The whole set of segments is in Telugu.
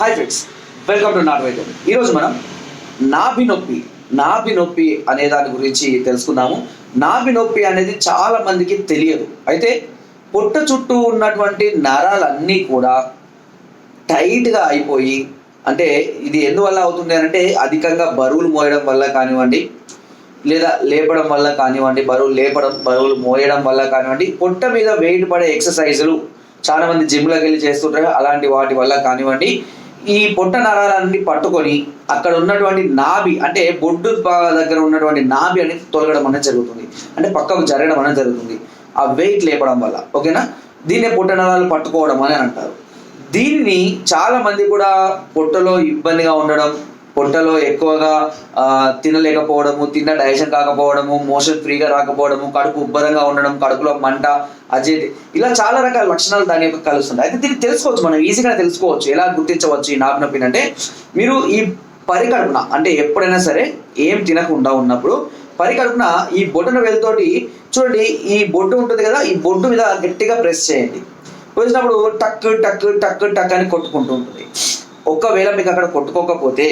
హాయ్ ఫ్రెండ్స్ వెల్కమ్ టు నాట్ వైద్యం ఈరోజు మనం నాభి నొప్పి నాభి నొప్పి అనే దాని గురించి తెలుసుకుందాము. నాభి నొప్పి అనేది చాలా మందికి తెలియదు. అయితే పొట్ట చుట్టూ ఉన్నటువంటి నరాలన్నీ కూడా టైట్గా అయిపోయి అంటే ఇది ఎందువల్ల అవుతుంది అని అంటే అధికంగా బరువులు మోయడం వల్ల కానివ్వండి లేదా లేపడం వల్ల కానివ్వండి బరువులు లేపడం బరువులు మోయడం వల్ల కానివ్వండి పొట్ట మీద వెయిట్ పడే ఎక్సర్సైజులు చాలా మంది జిమ్లోకి వెళ్ళి చేస్తుంటారు. అలాంటి వాటి వల్ల కానివ్వండి ఈ పొట్ట నరాలన్నీ పట్టుకొని అక్కడ ఉన్నటువంటి నాభి అంటే బొడ్డు దగ్గర ఉన్నటువంటి నాభి అనేది తొలగడం అనేది జరుగుతుంది. అంటే పక్కకు జరగడం అనేది జరుగుతుంది. ఆ వెయిట్ లేపడం వల్ల. ఓకేనా? దీన్నే పొట్ట నరాలు పట్టుకోవడం అని అంటారు. దీన్ని చాలా మంది కూడా పొట్టలో ఇబ్బందిగా ఉండడం పొట్టలో ఎక్కువగా తినలేకపోవడము తిన్న డైజెషన్ కాకపోవడము మోషన్ ఫ్రీగా రాకపోవడము కడుపు ఉబ్బరంగా ఉండడం కడుపులో మంట అజీతి ఇలా చాలా రకాల లక్షణాలు దాని యొక్క కలుస్తుంటాయి. అయితే దీన్ని తెలుసుకోవచ్చు మనం ఈజీగా తెలుసుకోవచ్చు. ఎలా గుర్తించవచ్చు ఈ నాభి నొప్పిని అంటే మీరు ఈ పరికల్పన అంటే ఎప్పుడైనా సరే ఏం తినకుండా ఉన్నప్పుడు పరికల్పన ఈ బొడ్డున వెళ్తోటి చూడండి ఈ బొడ్డు ఉంటుంది కదా ఈ బొడ్డు మీద గట్టిగా ప్రెస్ చేయండి. వచ్చినప్పుడు టక్ టక్ టక్ టక్ అని కొట్టుకుంటూ ఉంటుంది. ఒకవేళ మీకు అక్కడ కొట్టుకోకపోతే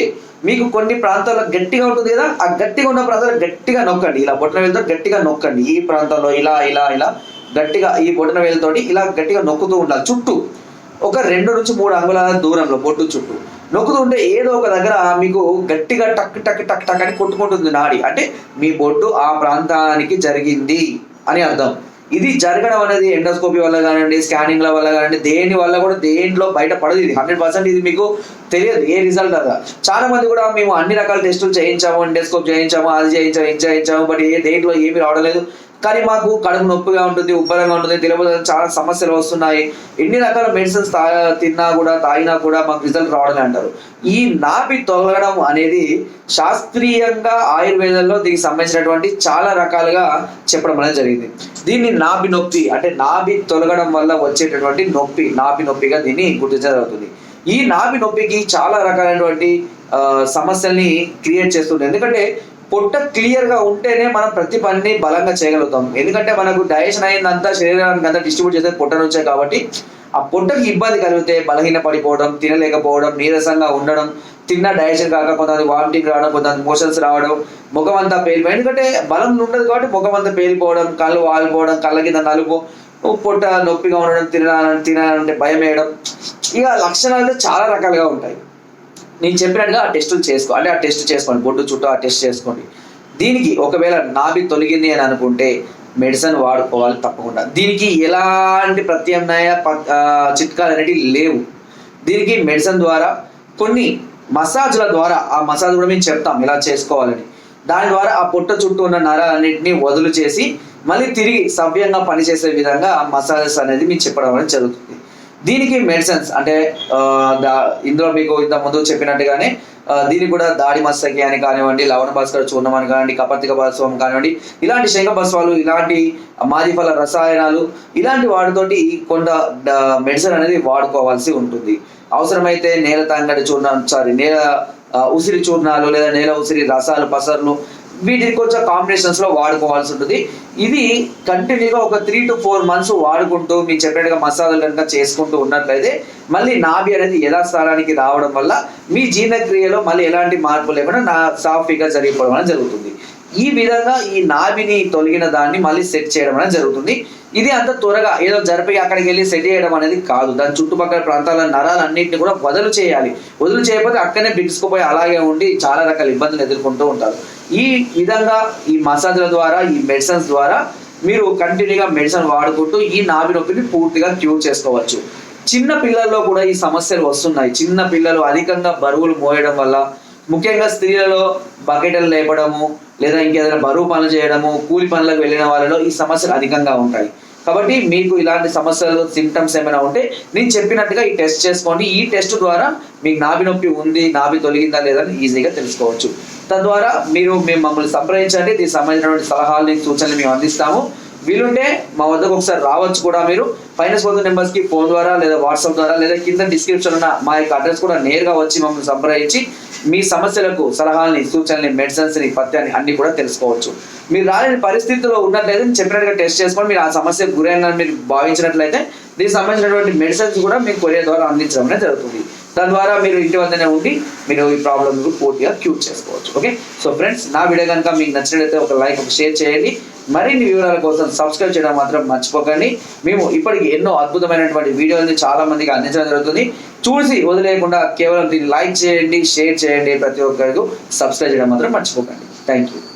మీకు కొన్ని ప్రాంతాల్లో గట్టిగా ఉంటుంది కదా ఆ గట్టిగా ఉన్న ప్రాంతాల్లో గట్టిగా నొక్కండి. ఇలా బొట్టన వేలుతో గట్టిగా నొక్కండి. ఈ ప్రాంతంలో ఇలా ఇలా ఇలా గట్టిగా ఈ బొట్టన వేలుతోటి ఇలా గట్టిగా నొక్కుతూ ఉండాలి. చుట్టూ ఒక రెండు నుంచి మూడు అంగుళాల దూరంలో బొట్టు చుట్టూ నొక్కుతూ ఉంటే ఏదో ఒక దగ్గర మీకు గట్టిగా టక్ టక్ టక్ టక్ అని కొట్టుకుంటుంది నాడి. అంటే మీ బొడ్డు ఆ ప్రాంతానికి జరిగింది అని అర్థం. ఇది జరగడం అనేది ఎండోస్కోపీ వల్ల కానివ్వండి స్కానింగ్ల వల్ల కానివ్వండి దేని వల్ల కూడా దేంట్లో బయట పడదు ఇది. హండ్రెడ్ పర్సెంట్ ఇది మీకు తెలియదు ఏ రిజల్ట్ అదా చాలా మంది కూడా మేము అన్ని రకాల టెస్టులు చేయించాము ఎండోస్కోప్ చేయించాము అది చేయించాము ఇది చేయించాము బట్ ఏ దేంట్లో ఏమీ రావడం లేదు. కానీ మాకు కడుపు నొప్పిగా ఉంటుంది ఉబ్బరంగా ఉంటుంది తెలియదు చాలా సమస్యలు వస్తున్నాయి. ఎన్ని రకాల మెడిసిన్స్ తా తిన్నా కూడా తాగినా కూడా మాకు రిజల్ట్ రావడమే అంటారు. ఈ నాభి తొలగడం అనేది శాస్త్రీయంగా ఆయుర్వేదంలో దీనికి సంబంధించినటువంటి చాలా రకాలుగా చెప్పడం అనేది జరిగింది. దీన్ని నాభి నొప్పి అంటే నాభి తొలగడం వల్ల వచ్చేటటువంటి నొప్పి నాభి నొప్పిగా దీన్ని గుర్తించగలుగుతుంది ఈ నాభి నొప్పికి చాలా రకాలైనటువంటి సమస్యల్ని క్రియేట్ చేస్తుంది. ఎందుకంటే పొట్ట క్లియర్గా ఉంటేనే మనం ప్రతి పనిని బలంగా చేయగలుగుతాం. ఎందుకంటే మనకు డైజెషన్ అయిందంతా శరీరానికి అంతా డిస్ట్రిబ్యూట్ చేసేది పొట్ట నుంచే కాబట్టి ఆ పొట్టకి ఇబ్బంది కలిగితే బలహీన పడిపోవడం తినలేకపోవడం నీరసంగా ఉండడం తిన్న డైజెషన్ కాక కొంతమంది వామిటింగ్ రావడం కొంతమంది మోషన్స్ రావడం ముఖం అంతా పేలిపోయి ఎందుకంటే బలం ఉండదు కాబట్టి ముఖం అంతా పేలిపోవడం కళ్ళు వాలిపోవడం కళ్ళ కింద నలుపు పొట్ట నొప్పిగా ఉండడం తినాలని తినాలంటే భయం వేయడం. ఇక లక్షణాలు అయితే చాలా రకాలుగా ఉంటాయి. నేను చెప్పినట్టుగా ఆ టెస్టులు చేసుకో అంటే ఆ టెస్ట్ చేసుకోండి బొడ్డు చుట్టూ ఆ టెస్ట్ చేసుకోండి. దీనికి ఒకవేళ నాభి తొలగింది అని అనుకుంటే మెడిసిన్ వాడుకోవాలి తప్పకుండా. దీనికి ఎలాంటి ప్రత్యామ్నాయ ప- చిట్కాలు అనేటివి లేవు. దీనికి మెడిసిన్ ద్వారా కొన్ని మసాజ్ల ద్వారా ఆ మసాజ్ కూడా మేము చెప్తాం ఇలా చేసుకోవాలని. దాని ద్వారా ఆ పొట్ట చుట్టూ ఉన్న నరాలన్నింటినీ వదులు చేసి మళ్ళీ తిరిగి సవ్యంగా పనిచేసే విధంగా ఆ మసాజెస్ అనేది మేము చెప్పడం అనేది జరుగుతుంది. దీనికి మెడిసిన్స్ అంటే ఇందులో మీకు ఇంత ముందు చెప్పినట్టుగానే దీనికి కూడా దాడి మస్తకి అని కానివ్వండి లవణ భాస్కర్ చూర్ణం అని కానివ్వండి కపర్తిక భాస్వం కానివ్వండి ఇలాంటి శంఖ భస్వాలు ఇలాంటి మాదిఫల రసాయనాలు ఇలాంటి వాటితోటి కొంత మెడిసిన్ అనేది వాడుకోవాల్సి ఉంటుంది. అవసరమైతే నేల తంగడి చూర్ణం సారీ నేల ఉసిరి చూర్ణాలు లేదా నేల ఉసిరి రసాలు పసర్లు వీటిని కొంచెం కాంబినేషన్స్లో వాడుకోవాల్సి ఉంటుంది. ఇది కంటిన్యూగా ఒక త్రీ టు ఫోర్ మంత్స్ వాడుకుంటూ మీ చెప్పినట్టుగా మసాలాలు కనుక చేసుకుంటూ ఉన్నట్లయితే మళ్ళీ నాభి అనేది యథాస్థానానికి రావడం వల్ల మీ జీర్ణక్రియలో మళ్ళీ ఎలాంటి మార్పు లేకుండా నా సాఫీగా జరిగిపోవడం అనేది జరుగుతుంది. ఈ విధంగా ఈ నాభిని తొలగిన దాన్ని మళ్ళీ సెట్ చేయడం అనేది జరుగుతుంది. ఇది అంత త్వరగా ఏదో జరిపి అక్కడికి వెళ్ళి సెట్ చేయడం అనేది కాదు. దాని చుట్టుపక్కల ప్రాంతాల నరాలన్నింటినీ కూడా వదులు చేయాలి. వదులు చేయకపోతే అక్కడనే బిగుసుకుపోయి అలాగే ఉండి చాలా రకాల ఇబ్బందులు ఎదుర్కొంటూ ఉంటారు. ఈ విధంగా ఈ మసాజ్ల ద్వారా ఈ మెడిసిన్స్ ద్వారా మీరు కంటిన్యూగా మెడిసిన్ వాడుకుంటూ ఈ నాభి నొప్పిని పూర్తిగా క్యూర్ చేసుకోవచ్చు. చిన్న పిల్లల్లో కూడా ఈ సమస్యలు వస్తున్నాయి. చిన్న పిల్లలు అధికంగా బరువులు మోయడం వల్ల ముఖ్యంగా స్త్రీలలో బకెటలు లేపడము లేదా ఇంకేదైనా బరువు పనులు చేయడము కూలి పనులకు వెళ్ళిన వాళ్ళలో ఈ సమస్యలు అధికంగా ఉంటాయి. కాబట్టి మీకు ఇలాంటి సమస్యలు సిమ్టమ్స్ ఏమైనా ఉంటే నేను చెప్పినట్టుగా ఈ టెస్ట్ చేసుకోండి. ఈ టెస్ట్ ద్వారా మీకు నాభి నొప్పి ఉంది నాభి తొలగిందా లేదా అని ఈజీగా తెలుసుకోవచ్చు. తద్వారా మీరు మేము మమ్మల్ని సంప్రదించండి. దీనికి సంబంధించినటువంటి సలహాలని సూచనలు మేము అందిస్తాము. వీలుంటే మా వద్దకు ఒకసారి రావచ్చు కూడా మీరు. పైన స్పోతున్న నెంబర్స్కి ఫోన్ ద్వారా లేదా వాట్సాప్ ద్వారా లేదా కింద డిస్క్రిప్షన్ ఉన్న మా యొక్క అడ్రస్ కూడా నేరుగా వచ్చి మమ్మల్ని సంప్రదించి మీ సమస్యలకు సలహాలని సూచనల్ని మెడిసిన్స్ని పత్యాన్ని అన్ని కూడా తెలుసుకోవచ్చు. మీరు రాలేని పరిస్థితిలో ఉన్నట్లయితే చెప్పినట్టుగా టెస్ట్ చేసుకొని మీరు ఆ సమస్యకు గురైన మీరు భావించినట్లయితే దీనికి సంబంధించినటువంటి మెడిసిన్స్ కూడా మీకు కొరియర్ ద్వారా అందించడం జరుగుతుంది. దాని ద్వారా మీరు ఇంటి వద్దనే ఉండి మీరు ఈ ప్రాబ్లమ్ పూర్తిగా క్యూర్ చేసుకోవచ్చు. ఓకే సో ఫ్రెండ్స్ నా వీడియో కనుక మీకు నచ్చినట్లయితే ఒక లైక్ ఒక షేర్ చేయండి. మరిన్ని వివరాల కోసం సబ్స్క్రైబ్ చేయడం మాత్రం మర్చిపోకండి. మేము ఇప్పటికి ఎన్నో అద్భుతమైనటువంటి వీడియోని చాలా మందికి అందించడం జరుగుతుంది. చూసి వదిలేయకుండా కేవలం దీన్ని లైక్ చేయండి షేర్ చేయండి ప్రతి ఒక్కరికి. సబ్స్క్రైబ్ చేయడం మాత్రం మర్చిపోకండి. Thank you